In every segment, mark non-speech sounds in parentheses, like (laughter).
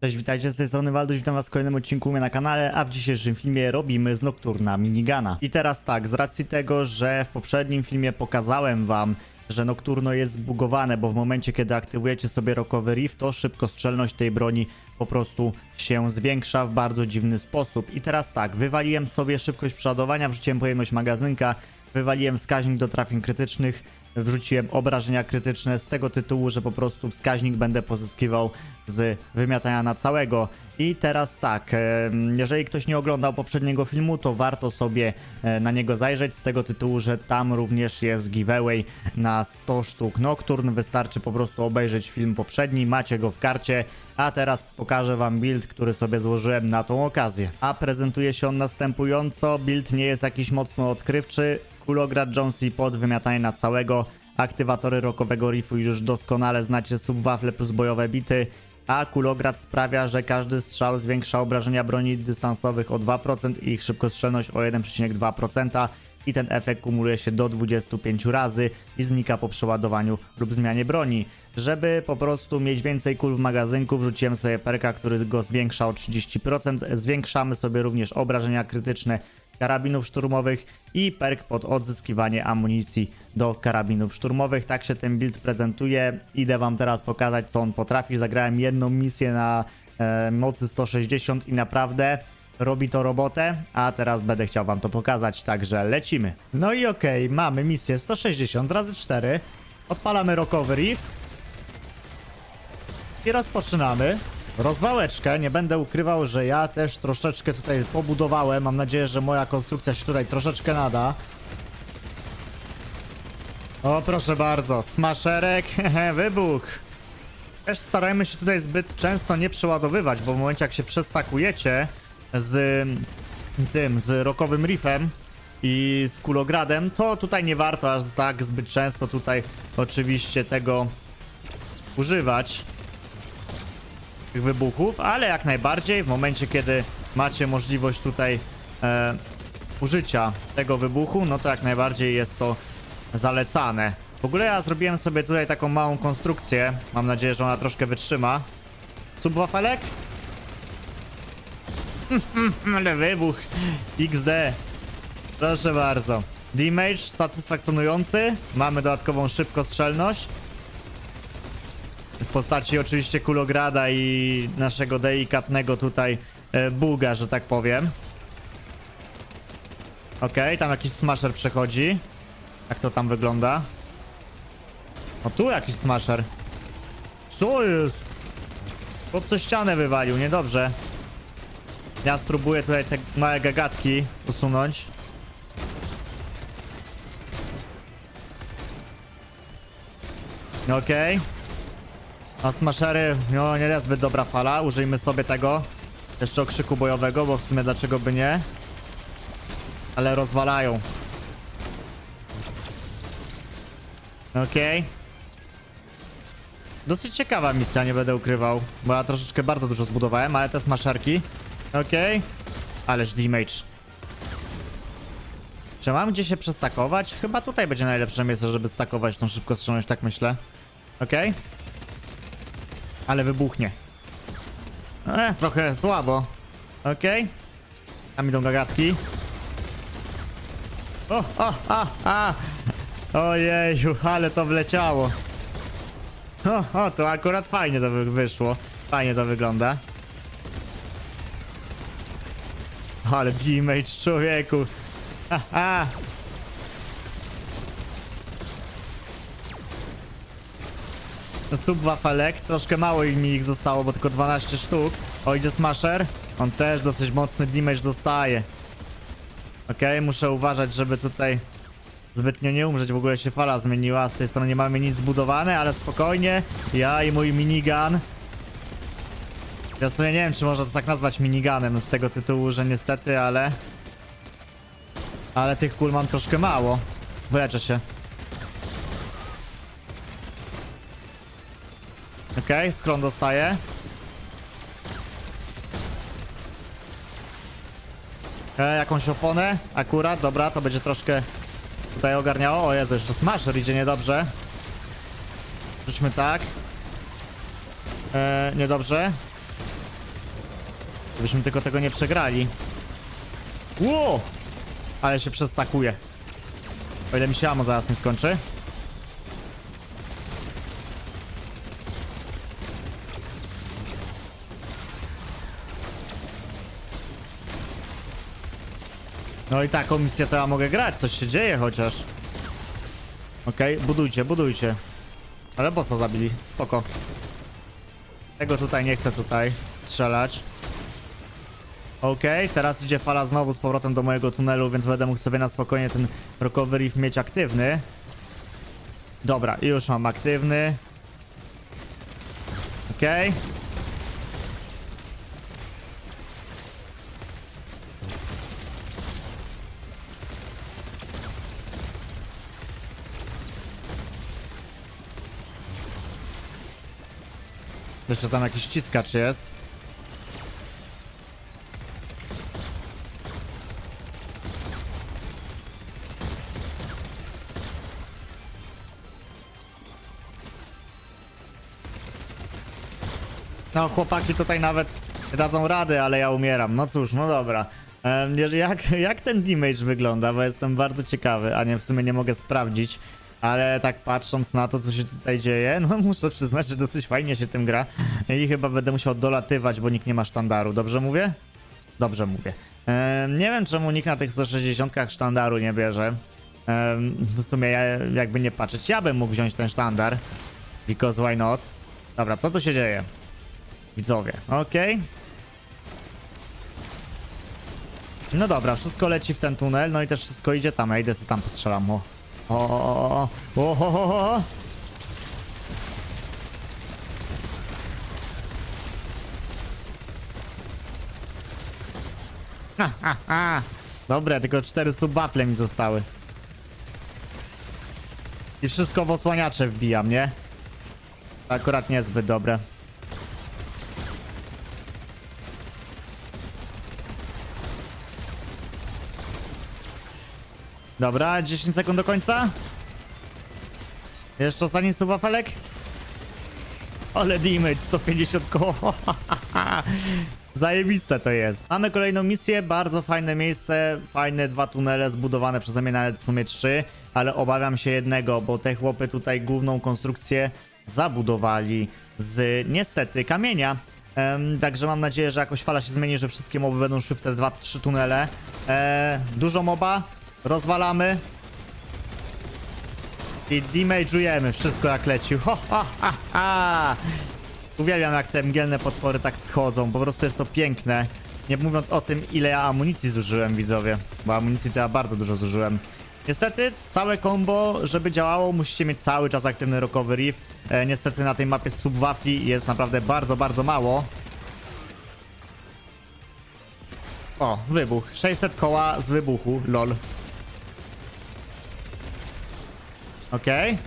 Cześć, witajcie z tej strony Walduś, witam was w kolejnym odcinku mnie na kanale, a w dzisiejszym filmie robimy z Nocturna minigana. I teraz tak, z racji tego, że w poprzednim filmie pokazałem wam, że Nocturno jest zbugowane, bo w momencie kiedy aktywujecie sobie Rockowy Reef, to szybkostrzelność tej broni po prostu się zwiększa w bardzo dziwny sposób. I teraz tak, wywaliłem sobie szybkość przeładowania, wrzuciłem pojemność magazynka, wywaliłem wskaźnik do trafień krytycznych, wrzuciłem obrażenia krytyczne z tego tytułu, że po prostu wskaźnik będę pozyskiwał z wymiatania na całego. I teraz tak, em, jeżeli ktoś nie oglądał poprzedniego filmu, to warto sobie e, na niego zajrzeć z tego tytułu, że tam również jest giveaway na 100 sztuk Nocturne. Wystarczy po prostu obejrzeć film poprzedni, macie go w karcie. A teraz pokażę wam build, który sobie złożyłem na tą okazję. A prezentuje się on następująco. Build nie jest jakiś mocno odkrywczy. Kulograd Jonesy pod wymiatanie na całego. Aktywatory rokowego riffu już doskonale znacie subwafle plus bojowe bity. A kulograd sprawia, że każdy strzał zwiększa obrażenia broni dystansowych o 2% i ich szybkostrzelność o 1,2% i ten efekt kumuluje się do 25 razy i znika po przeładowaniu lub zmianie broni. Żeby po prostu mieć więcej kul w magazynku, wrzuciłem sobie perka, który go zwiększa o 30%. Zwiększamy sobie również obrażenia krytyczne karabinów szturmowych i perk pod odzyskiwanie amunicji do karabinów szturmowych. Tak się ten build prezentuje. Idę wam teraz pokazać, co on potrafi. Zagrałem jedną misję na e, mocy 160 i naprawdę robi to robotę, a teraz będę chciał wam to pokazać, także lecimy. No i okej, mamy misję 160 razy 4. Odpalamy Rockowy Reef. I rozpoczynamy. Rozwałeczkę, nie będę ukrywał, że ja też troszeczkę tutaj pobudowałem. Mam nadzieję, że moja konstrukcja się tutaj troszeczkę nada. O, proszę bardzo, smaszerek, (laughs) wybuch. Też starajmy się tutaj zbyt często nie przeładowywać, bo w momencie jak się przestakujecie z tym, z rokowym riffem i z kulogradem, to tutaj nie warto aż tak zbyt często tutaj oczywiście tego używać tych wybuchów, ale jak najbardziej w momencie, kiedy macie możliwość tutaj e, użycia tego wybuchu, no to jak najbardziej jest to zalecane. W ogóle ja zrobiłem sobie tutaj taką małą konstrukcję. Mam nadzieję, że ona troszkę wytrzyma. Subwafelek? (laughs) Ale wybuch. XD. Proszę bardzo. Damage satysfakcjonujący. Mamy dodatkową szybkostrzelność. Postaci oczywiście kulograda i naszego delikatnego tutaj e, buga, że tak powiem. Okej, tam jakiś smasher przechodzi. Jak to tam wygląda? O, tu jakiś smasher. Co jest? Chłop co ścianę wywalił, niedobrze. Ja spróbuję tutaj te małe gagatki usunąć. Okej. A smashery, no nie jest zbyt dobra fala. Użyjmy sobie tego. Jeszcze okrzyku bojowego, bo w sumie dlaczego by nie? Ale rozwalają. Okej. Dosyć ciekawa misja, nie będę ukrywał. Bo ja troszeczkę bardzo dużo zbudowałem, ale te smaszerki. Okej. Ależ damage. Czy mam gdzie się przestakować? Chyba tutaj będzie najlepsze miejsce, żeby stakować tą szybkostrzelność, tak myślę. Okej. Ale wybuchnie. E, trochę słabo. Okej. Tam idą gagatki. O, o, a, a. Ojeju, ale to wleciało. O, o, to akurat fajnie to wy- wyszło. Fajnie to wygląda. Ale damage, człowieku. A, a. Subwafelek, troszkę mało mi ich zostało, bo tylko 12 sztuk. O, idzie Smasher. On też dosyć mocny damage dostaje. Okej, muszę uważać, żeby tutaj zbytnio nie umrzeć. W ogóle się fala zmieniła. Z tej strony nie mamy nic zbudowane, ale spokojnie. Ja i mój minigun. Ja sobie nie wiem, czy można to tak nazwać miniganem z tego tytułu, że niestety, ale... Ale tych kul mam troszkę mało. Wyleczę się. Okej, skron dostaje. E, jakąś oponę? Akurat, dobra, to będzie troszkę tutaj ogarniało. O Jezu, jeszcze smasher idzie niedobrze. Rzućmy tak. E, niedobrze. Żebyśmy tylko tego nie przegrali. Ło! Ale się przestakuje. O ile mi się amo zaraz nie skończy. No i taką misję to ja mogę grać, coś się dzieje chociaż. Okej, budujcie, budujcie. Ale bossa zabili, spoko. Tego tutaj nie chcę tutaj strzelać. Okej, teraz idzie fala znowu z powrotem do mojego tunelu, więc będę mógł sobie na spokojnie ten rokowy reef mieć aktywny. Dobra, już mam aktywny. Okej. Jeszcze tam jakiś ściskacz jest. No, chłopaki tutaj nawet dadzą radę, ale ja umieram. No cóż, no dobra. Jak, jak ten damage wygląda, bo jestem bardzo ciekawy, a nie w sumie nie mogę sprawdzić. Ale tak patrząc na to, co się tutaj dzieje, (laughs) no muszę przyznać, że dosyć fajnie się tym gra. I chyba będę musiał dolatywać, bo nikt nie ma sztandaru. Dobrze mówię? Dobrze mówię. Em, nie wiem, czemu nikt na tych 160 sztandaru nie bierze. Em, w sumie, ja, jakby nie patrzeć, ja bym mógł wziąć ten sztandar. Because why not? Dobra, co tu się dzieje? Widzowie, okej. No dobra, wszystko leci w ten tunel, no i też wszystko idzie tam, ja idę sobie tam postrzelam, o. O, o, o, o, o. Ha, ha, ha. Dobra, tylko cztery subbafle mi zostały. I wszystko w osłaniacze wbijam, nie? Akurat niezbyt dobre. Dobra, 10 sekund do końca. Jeszcze ostatni subafelek. Ale damage, 150 koło. (laughs) Zajebiste to jest. Mamy kolejną misję, bardzo fajne miejsce, fajne dwa tunele zbudowane przeze mnie, nawet w sumie trzy, ale obawiam się jednego, bo te chłopy tutaj główną konstrukcję zabudowali z niestety kamienia. Em, także mam nadzieję, że jakoś fala się zmieni, że wszystkie moby będą szły w te dwa, trzy tunele. E, dużo moba, rozwalamy. I damage'ujemy wszystko jak leci. Ho, ha, ha. Uwielbiam jak te mgielne potwory tak schodzą, po prostu jest to piękne. Nie mówiąc o tym, ile ja amunicji zużyłem, widzowie. Bo amunicji to ja bardzo dużo zużyłem. Niestety, całe combo, żeby działało, musicie mieć cały czas aktywny rokowy reef. E, niestety na tej mapie subwafli jest naprawdę bardzo, bardzo mało. O, wybuch. 600 koła z wybuchu, lol. Okej.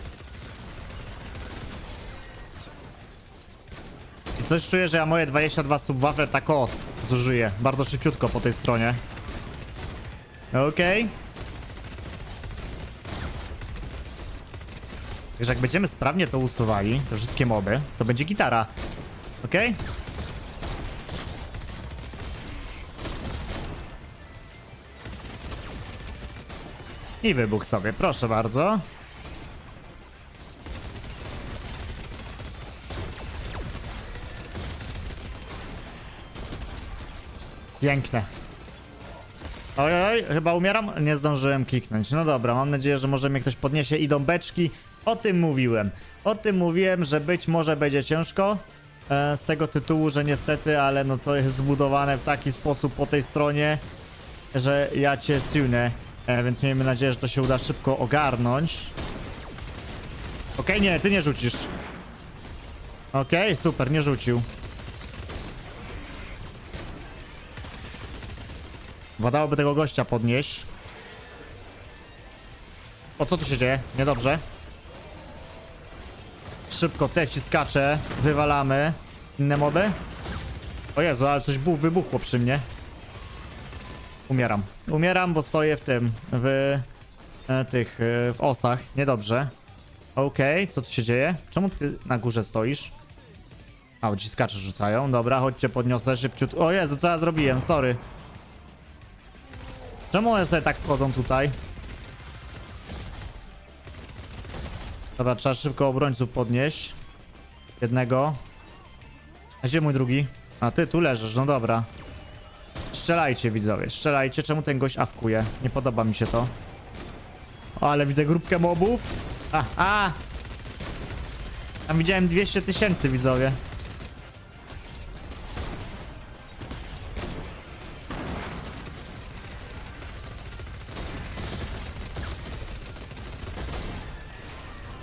Coś czuję, że ja moje 22 subwafle tak o zużyję. Bardzo szybciutko po tej stronie. Okej. Także jak będziemy sprawnie to usuwali, te wszystkie moby, to będzie gitara. Okej? I wybuch sobie, proszę bardzo. Piękne. Oj, oj, chyba umieram? Nie zdążyłem kliknąć. No dobra, mam nadzieję, że może mnie ktoś podniesie. Idą beczki. O tym mówiłem. O tym mówiłem, że być może będzie ciężko. E, z tego tytułu, że niestety, ale no to jest zbudowane w taki sposób po tej stronie, że ja cię sunę. E, więc miejmy nadzieję, że to się uda szybko ogarnąć. Okej, nie, ty nie rzucisz. Okej, super, nie rzucił. Wadałoby tego gościa podnieść. O, co tu się dzieje? Niedobrze. Szybko te ciskacze wywalamy. Inne moby? O Jezu, ale coś bu wybuchło przy mnie. Umieram. Umieram, bo stoję w tym, w e, tych, e, w osach. Niedobrze. Okej, co tu się dzieje? Czemu ty na górze stoisz? A, ci skacze rzucają. Dobra, chodźcie, podniosę szybciut. O Jezu, co ja zrobiłem? Sorry. Czemu one sobie tak wchodzą tutaj? Dobra, trzeba szybko obrońców podnieść. Jednego. A gdzie mój drugi? A ty tu leżysz, no dobra. Strzelajcie widzowie, strzelajcie. Czemu ten gość awkuje? Nie podoba mi się to. O, ale widzę grupkę mobów. A, a! Tam widziałem 200 tysięcy widzowie.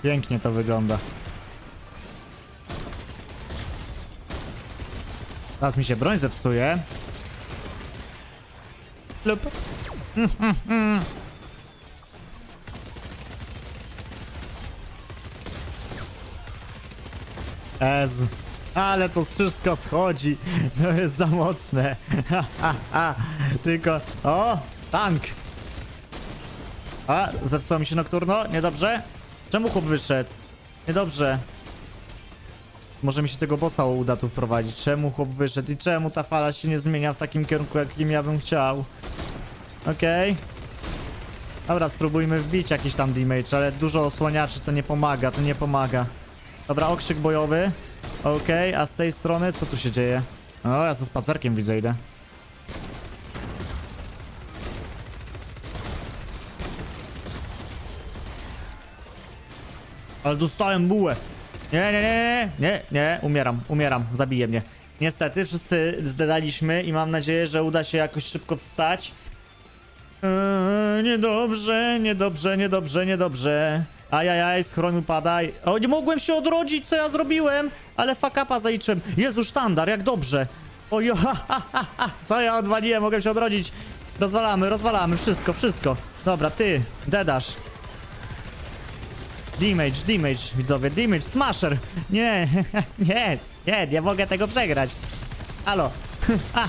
Pięknie to wygląda. Teraz mi się broń zepsuje. Lub. (laughs) Ez. Ale to wszystko schodzi. To jest za mocne. (laughs) Tylko. O! Tank! A, zepsuło mi się nokturno? Niedobrze? Czemu chłop wyszedł? Niedobrze. Może mi się tego bossa uda tu wprowadzić. Czemu chłop wyszedł i czemu ta fala się nie zmienia w takim kierunku, jakim ja bym chciał? Okej. Dobra, spróbujmy wbić jakiś tam damage, ale dużo osłaniaczy to nie pomaga, to nie pomaga. Dobra, okrzyk bojowy. Okej, a z tej strony co tu się dzieje? O, ja ze spacerkiem widzę idę. Ale dostałem bułę. Nie, nie, nie, nie, nie, nie, umieram, umieram, zabije mnie. Niestety, wszyscy zdedaliśmy i mam nadzieję, że uda się jakoś szybko wstać. Eee, niedobrze, niedobrze, niedobrze, niedobrze. Ajajaj, schron upadaj. O, nie mogłem się odrodzić, co ja zrobiłem? Ale fakapa zaliczyłem. Jezu, sztandar, jak dobrze. Ojo, (laughs) ha, ha, ha, ha. Co ja odwaliłem, mogłem się odrodzić. Rozwalamy, rozwalamy, wszystko, wszystko. Dobra, ty, dedasz. Damage, damage, widzowie, damage, smasher! Nie, (laughs) nie, nie, nie mogę tego przegrać. Halo, (laughs) a!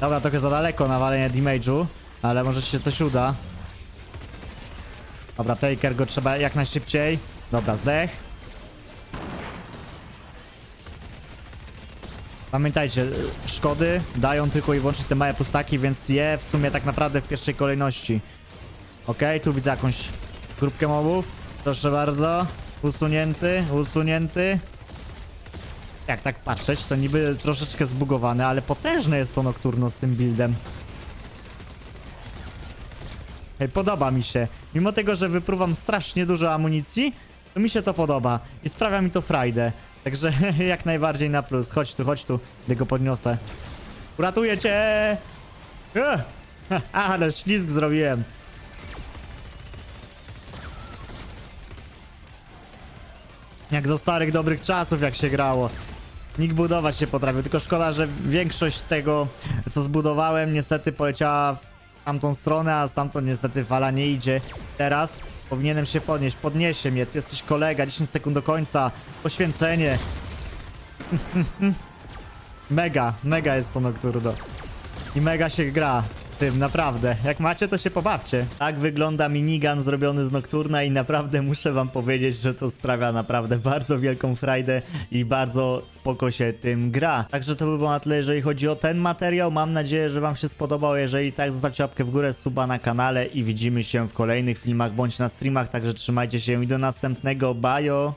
Dobra, trochę za daleko nawalenie damage'u, ale może się coś uda. Dobra, Taker go trzeba jak najszybciej. Dobra, zdech. Pamiętajcie, szkody dają tylko i wyłącznie te małe pustaki, więc je w sumie tak naprawdę w pierwszej kolejności. Okej, tu widzę jakąś grupkę mobów. Proszę bardzo. Usunięty, usunięty. Jak tak patrzeć, to niby troszeczkę zbugowane, ale potężne jest to Nocturno z tym buildem. Hej, podoba mi się. Mimo tego, że wypruwam strasznie dużo amunicji, to mi się to podoba i sprawia mi to frajdę. Także (laughs) jak najbardziej na plus. Chodź tu, chodź tu, gdy go podniosę. Uratuję cię! (laughs) Ale ślizg zrobiłem. Jak za starych dobrych czasów, jak się grało. Nikt budować się potrafił, tylko szkoda, że większość tego, co zbudowałem, niestety poleciała w tamtą stronę, a stamtąd niestety fala nie idzie. Teraz powinienem się podnieść. Podniesie mnie, ty jesteś kolega, 10 sekund do końca. Poświęcenie. (laughs) mega, mega jest to Nocturno. I mega się gra tym, naprawdę. Jak macie, to się pobawcie. Tak wygląda minigun zrobiony z Nocturna i naprawdę muszę wam powiedzieć, że to sprawia naprawdę bardzo wielką frajdę i bardzo spoko się tym gra. Także to by było na tyle, jeżeli chodzi o ten materiał. Mam nadzieję, że wam się spodobał. Jeżeli tak, zostawcie łapkę w górę, suba na kanale i widzimy się w kolejnych filmach bądź na streamach. Także trzymajcie się i do następnego. Bajo!